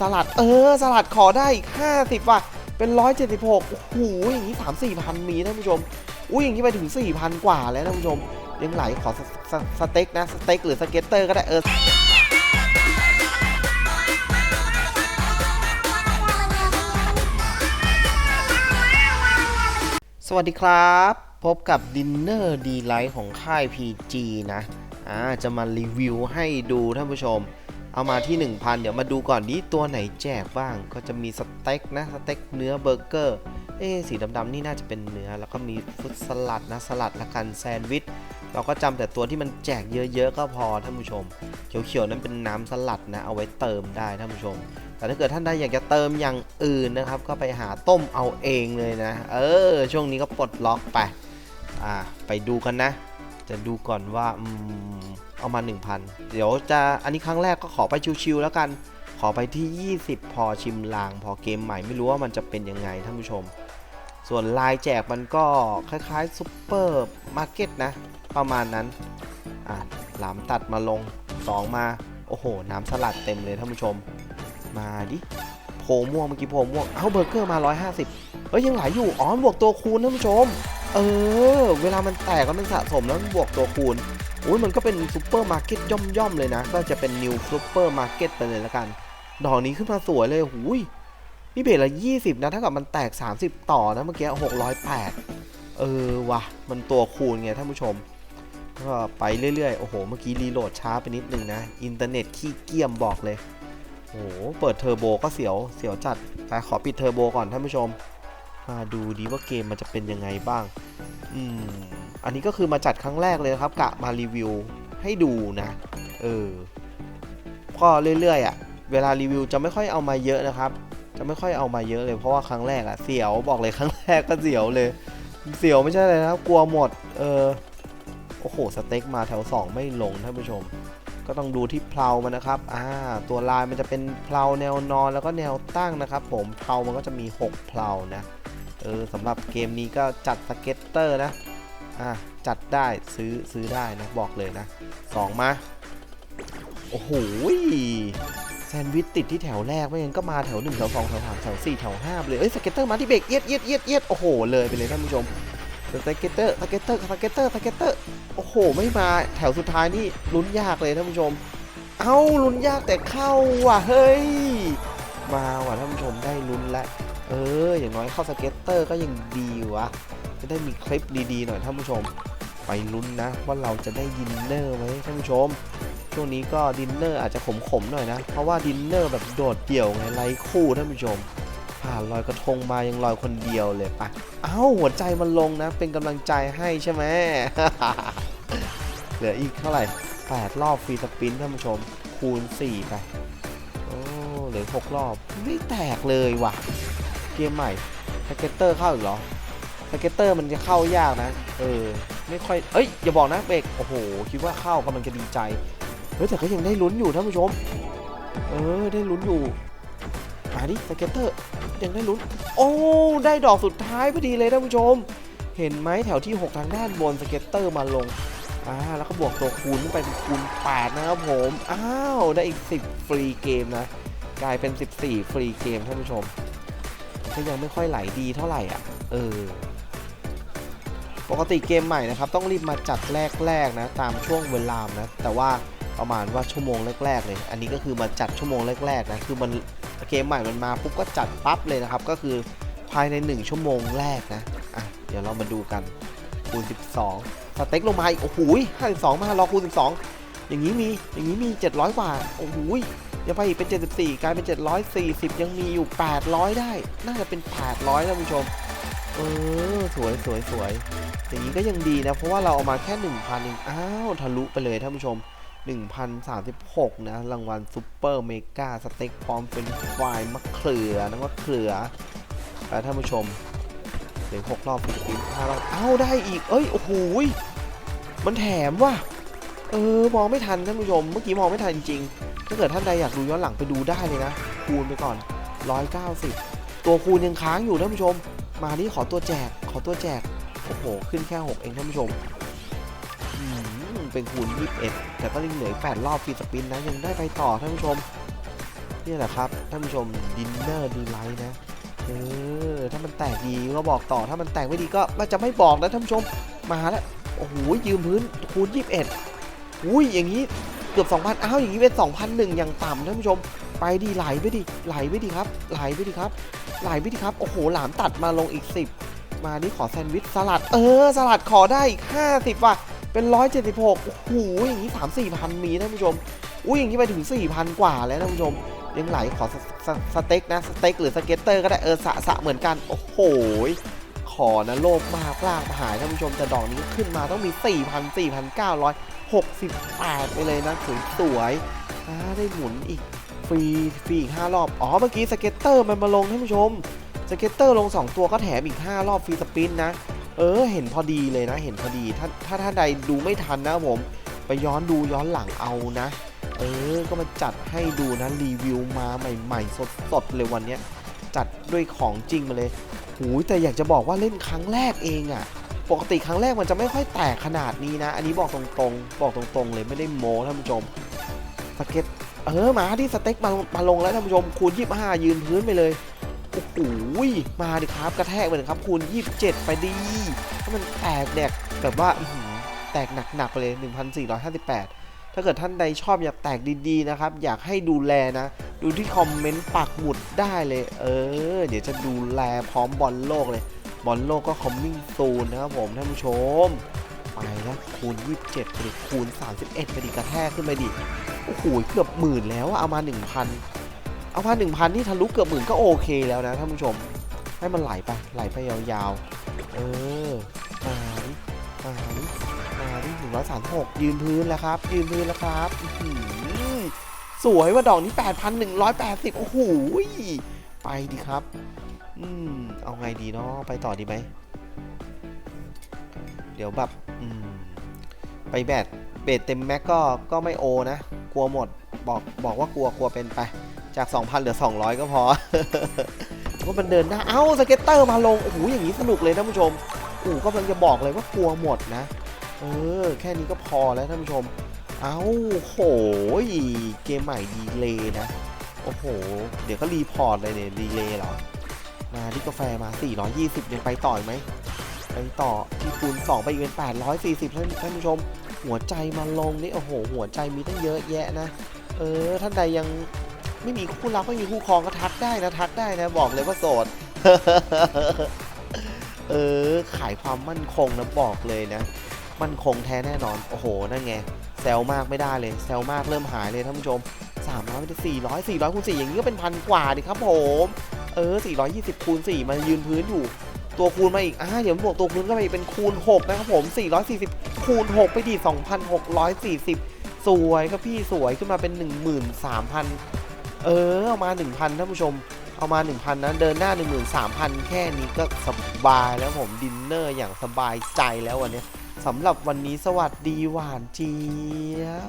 สลัด เออ สลัดขอได้อีก 50 ว่ะ เป็น 176 โอ้โห อย่างนี้ 3 4พันมีท่านผู้ชม อุ้ยอย่างนี้ไปถึง 4,000 กว่าแล้วท่านผู้ชม ยังไหลขอสสสเต็กนะ สเต็กหรือสเก็ตเตอร์ก็ได้ เออสวัสดีครับ พบกับดินเนอร์ดีไลท์ของค่าย PG นะ อ่า จะมารีวิวให้ดูท่านผู้ชม เอามาที่ 1,000 เดี๋ยวมาดูก่อนนี้ตัวไหนแจกบ้าง ก็จะมีสเต็กนะ สเต็กเนื้อเบอร์เกอร์ เอ๊สีดำๆนี่น่าจะเป็นเนื้อ แล้วก็มีฟรุตสลัดนะ สลัดละกันแซนด์วิช เราก็จำแต่ตัวที่มันแจกเยอะๆ ก็พอท่านผู้ชม เขียวๆนั้นเป็นน้ำสลัดนะ เอาไว้เติมได้ท่านผู้ชม แต่ถ้าเกิดท่านใดอยากจะเติมอย่างอื่นนะครับ ก็ไปหาต้มเอาเองเลยนะ เออ ช่วงนี้ก็ปลดล็อกไป อ่า ไปดูกันนะ จะดูก่อนว่า อืม เอามา 1,000 เดี๋ยวจะอันนี้ครั้งแรกก็ขอไปชิวๆแล้วกัน ขอไปที่ 20 พอชิมลาง พอเกมใหม่ไม่รู้ว่ามันจะเป็นยังไงท่านผู้ชม ส่วนลายแจกมันก็คล้ายๆซุปเปอร์มาร์เก็ตนะ ประมาณนั้น อะหลามตัดมาลง 2 มา โอ้โห น้ำสลัดเต็มเลยท่านผู้ชม มาดิโพม่วงเมื่อกี้โพม่วง เอ้าเบอร์เกอร์มา 150 เอ้ยยังไหลอยู่ อ๋อบวกตัวคูณท่านผู้ชม เออ เวลามันแตกแล้วมันสะสมแล้วบวกตัวคูณ อุ้ยมันก็เป็นซูเปอร์มาร์เก็ตย่อมๆเลยนะ ก็จะเป็นนิวซูเปอร์มาร์เก็ตไปเลยละกัน ดอกนี้ขึ้นมาสวยเลยหูยนี่เบรละ20นะถ้ากับมันแตก 30 ต่อนะเมื่อกี้608เออวะมันตัวคูณไงท่านผู้ชม ก็ไปเรื่อยๆ โอ้โห เมื่อกี้รีโหลดช้าไปนิดนึงนะ อินเทอร์เน็ตขี้เกียมบอกเลย โอ้โห เปิดเทอร์โบก็เสียว เสียวจัดไปขอปิดเทอร์โบก่อนท่านผู้ชม มาดูดีว่าเกมมันจะเป็นยังไงบ้าง อืม อันนี้ก็คือมาจัดครั้งแรกเลยนะครับ กะมารีวิวให้ดูนะเออก็เรื่อยๆอะ่ะเวลารีวิวจะไม่ค่อยเอามาเยอะนะครับ จะไม่ค่อยเอามาเยอะเลยเพราะว่าครั้งแรกอะ่ะเสียวบอกเลยครั้งแรกก็เสียวเลย เสียวไม่ใช่เลยนะครับ กลัวหมดเออโอ้โหสเต็กมาแถว 2 ไม่ลงท่านผู้ชม ก็ต้องดูที่เพลามันนะครับอ่าตัวลายมันจะเป็นเพลาแนวนอนแล้วก็แนวตั้งนะครับ ผมเพลามันก็จะมี 6เพลานะเออสำหรับเกมนี้ก็จัดสเก็ตเตอร์นะ อ่าจัดได้ซื้อซื้อได้นะบอกเลยนะสองมาโอ้โหแซนด์วิชติดที่แถวแรกไม่งั้นก็มาแถว1แถว2แถว3แถว4แถว5เลย เอ้ยสเก็ตเตอร์มาที่เบรกเอียดเอียดเอียดเอียดโอ้โหเลยไปเลยท่านผู้ชมสเก็ตเตอร์สเก็ตเตอร์สเก็ตเตอร์สเก็ตเตอร์โอ้โห ไม่มาแถวสุดท้ายนี่ลุ้นยากเลยท่านผู้ชม เอ้าลุ้นยากแต่เข้าว่ะเฮ้ยมาว่ะท่านผู้ชมได้ลุ้นละเอออย่างน้อยเข้าสเก็ตเตอร์ก็ยังดีวะ จะได้มีคลิปดีๆหน่อยท่านผู้ชม ไปลุ้นนะ ว่าเราจะได้ดินเนอร์ไหมท่านผู้ชมช่วงนี้ก็ดินเนอร์อาจจะขมๆหน่อยนะ เพราะว่าดินเนอร์แบบโดดเดี่ยวไงไร้คู่ท่านผู้ชม ผ่านลอยกระทงมายังลอยคนเดียวเลยปะเอ้าหัวใจมันลงนะ เป็นกำลังใจให้ใช่ไหมเหลืออีกเท่าไหร่8รอบฟรีสปินท่านผู้ชม คูณ 4 ไปโอ้เหลือ 6 รอบ ไม่แตกเลยว่ะ เกมใหม่สเก็ตเตอร์เข้าอีกเหรอ สเก็ตเตอร์มันจะเข้ายากนะ เออ ไม่ค่อย เอ้ย อย่าบอกนะเบรกโอ้โห คิดว่าเข้ากำลังจะดีใจ เฮ้ย แต่ก็ยังได้ลุ้นอยู่ท่านผู้ชม เออ ได้ลุ้นอยู่มาดิสเก็ตเตอร์ ยังได้ลุ้น โอ้ ได้ดอกสุดท้ายพอดีเลยท่านผู้ชม เห็นไหมแถวที่ 6 ทางด้านบนสเก็ตเตอร์มาลง อ่า แล้วก็บวกตัวคูณไปคูณ 8 นะครับผม อ้าว ได้อีก 10 ฟรีเกมนะ กลายเป็น 14 ฟรีเกมท่านผู้ชมก็ยังไม่ค่อยไหลดีเท่าไหร่อะ เออ ปกติเกมใหม่นะครับต้องรีบมาจัดแรกๆนะตามช่วงเวลานะแต่ว่าประมาณว่าชั่วโมงแรกๆเลย อันนี้ก็คือมาจัดชั่วโมงแรกๆนะคือมันเกมใหม่มันมาปุ๊บก็จัดปั๊บเลยนะครับก็คือภายใน 1 ชั่วโมงแรกนะอะเดี๋ยวเรามาดูกันคูณ 12 สเต็กลงมาอีกโอ้โห52 มารอคูณ 12 อย่างนี้มีอย่างนี้มี 700กว่าโอ้โหยังไปอีกเป็น 74 กลายเป็น 740 ยังมีอยู่ 800 ได้ น่าจะเป็น 800ท่านผู้ชม เออ สวยสวยสวย อย่างนี้ก็ยังดีนะ เพราะว่าเราเอามาแค่ 1,000เองอ้าวทะลุไปเลยท่านผู้ชม 1,036 นะ รางวัลซูเปอร์เมกาสเต็กพร้อมเป็นไฟรายมะเขือนะมะเขือไปท่านผู้ชมเหลือ6รอบฟิลิปปินส์5รอบอ้าวได้อีก เอ้ยโอ้โหมันแถมว่ะเออมองไม่ทันท่านผู้ชม เมื่อกี้มองไม่ทันจริงถ้าเกิดท่านใดอยากดูย้อนหลังไปดูได้เลยนะ คูณไปก่อน 190 ตัวคูณยังค้างอยู่ท่านผู้ชม มาที่ขอตัวแจก ขอตัวแจก โอ้โห ขึ้นแค่ 6 เองท่านผู้ชมอืมเป็นคูณ 21 แต่ก็ยังเหลืออก8รอบฟีสปินนะ ยังได้ไปต่อท่านผู้ชม นี่แหละครับ ท่านผู้ชมดินเนอร์ดีไลท์นะ เออ ถ้ามันแตกดีก็บอกต่อ ถ้ามันแตกไม่ดีก็มันจะไม่บอกนะท่านผู้ชม มาแล้ว โอ้โห ยืมพื้นคูณ 21 อุ้ย อย่างนี้เกือบ 2,000 อ้าว อย่างนี้เป็น 2,001 อย่างต่ำท่านผู้ชม ไปดิไหลไปดิ ไหลไปดิครับ ไหลไปดิครับ ไหลไปดิครับ โอ้โห หลามตัดมาลงอีก 10 มานี่ขอแซนด์วิชสลัด เออ สลัดขอได้อีก 50 ว่ะ เป็น 176โอ้โหอย่างนี้ 3 4พันมีท่านผู้ชม อุ้ยอย่างนี้ไปถึง 4,000 กว่าแล้วท่านผู้ชม ยังไหลขอสสสเต็กนะ สเต็กหรือสเก็ตเตอร์ก็ได้ เออ สะสะเหมือนกัน โอ้โห ขอนะโลภมากลากหายท่านผู้ชม แต่ดอกนี้ขึ้นมาต้องมี 4,000 4,968 ไปเลยนะสวยสวยๆได้หมุนอีกฟรีฟรีอีก5รอบ อ๋อ เมื่อกี้สเก็ตเตอร์มันมาลงท่านผู้ชม สเก็ตเตอร์ลง 2 ตัวก็แถมอีก 5 รอบฟรีสปินนะ เออ เห็นพอดีเลยนะ เห็นพอดี ถ้าถ้าท่านใดดูไม่ทันนะผม ไปย้อนดูย้อนหลังเอานะ เออ ก็มาจัดให้ดูนะ รีวิวมาใหม่ๆ สดๆ เลยวันนี้จัดด้วยของจริงมาเลยหูแต่อยากจะบอกว่าเล่นครั้งแรกเองอะปกติครั้งแรกมันจะไม่ค่อยแตกขนาดนี้นะ อันนี้บอกตรงๆ บอกตรงๆ เลยไม่ได้โม้ท่านผู้ชมสเก็ตเออมาที่สเต็กมาลงมาลงแล้วท่านผู้ชมคูณ25ยืนพื้นไปเลย โอ้โหมาดิครับกระแทกไปเลยครับคูณ 27 ไปดีถ้ามันแตกแดกแบบว่าแตกหนักๆไปเลย 1458 ถ้าเกิดท่านใดชอบอยากแตกดีๆนะครับ อยากให้ดูแลนะ ดูที่คอมเมนต์ปักหมุดได้เลย เออ เดี๋ยวจะดูแลพร้อมบอลโลกเลย บอลโลกก็คอมมิ่งซูนนะครับผมท่านผู้ชมไปแล้วคูณ 27ไปดิคูณ 31ไปดิกระแทกขึ้นไปดิโอ้โหเกือบหมื่นแล้วอะเอามา 1,000 เอามา1,000นี่ทะลุเกือบหมื่นก็โอเคแล้วนะท่านผู้ชม ให้มันไหลไปไหลไปยาวๆ เออมาดิมาดิมาดิหนึ่งร้อยสามหกยืนพื้นแล้วครับ ยืนพื้นแล้วครับอื้อหือสวยว่าดอกนี้8,180โอ้โหไปดีครับ อืม เอาไงดีเนาะไปต่อดีไหม เดี๋ยวแบบอืมไปแบตเบตเต็มแม็กก็ก็ไม่โอนะ กลัวหมดบอกบอกว่ากลัวกลัวเป็นไป จาก 2,000 เหลือ 200 ก็พอว่ามันเดินหน้เอ้าสเก็ตเตอร์มาลง โอ้โห อย่างนี้สนุกเลยท่านผู้ชมอู๋ก็มันจะบอกเลยว่ากลัวหมดนะ เออ แค่นี้ก็พอแล้วท่านผู้ชม เอ้าโหยเกมใหม่ดีเลยนะ โอ้โห เดี๋ยวก็รีพอร์ตเลยเนี่ยดีเลยเหรอ มาที่กาแฟมา 420 ยังไปต่ออีกไหม ไปต่อที่คูณ 2 ไปอีกเป็น 840ท่านท่านผู้ชม หัวใจมาลงนี่ โอ้โห หัวใจมีตั้งเยอะแยะนะ เออ ท่านใดยัง ไม่มีคู่รักไม่มีคู่ครองก็ทักได้นะทักได้นะบอกเลยว่าโสด เออขายความมั่นคงนะบอกเลยนะ มั่นคงแท้แน่นอนโอ้โหนั่นไงแซลมากไม่ได้เลยแซลมากเริ่มหายเลยท่านผู้ชม300ไปถึง400 400คูณ4อย่างนี้ก็เป็นพันกว่าดิครับผมเออ 420คูณ4มายืนพื้นอยู่ตัวคูณมาอีกอ่าเดี๋ยวบวกตัวคูณก็ไปอีกเป็นคูณ 6 นะครับผม 440 คูณ 6 ไปดี 2,640 สวยครับพี่สวยขึ้นมาเป็น 13,000 เออเอามา 1,000ท่านผู้ชม เอามา 1,000นะเดินหน้า 13,000 แค่นี้ก็สบายแล้วผมดินเนอร์อย่างสบายใจแล้ววันนี้สำหรับวันนี้สวัสดีหวานเจี๊ยบ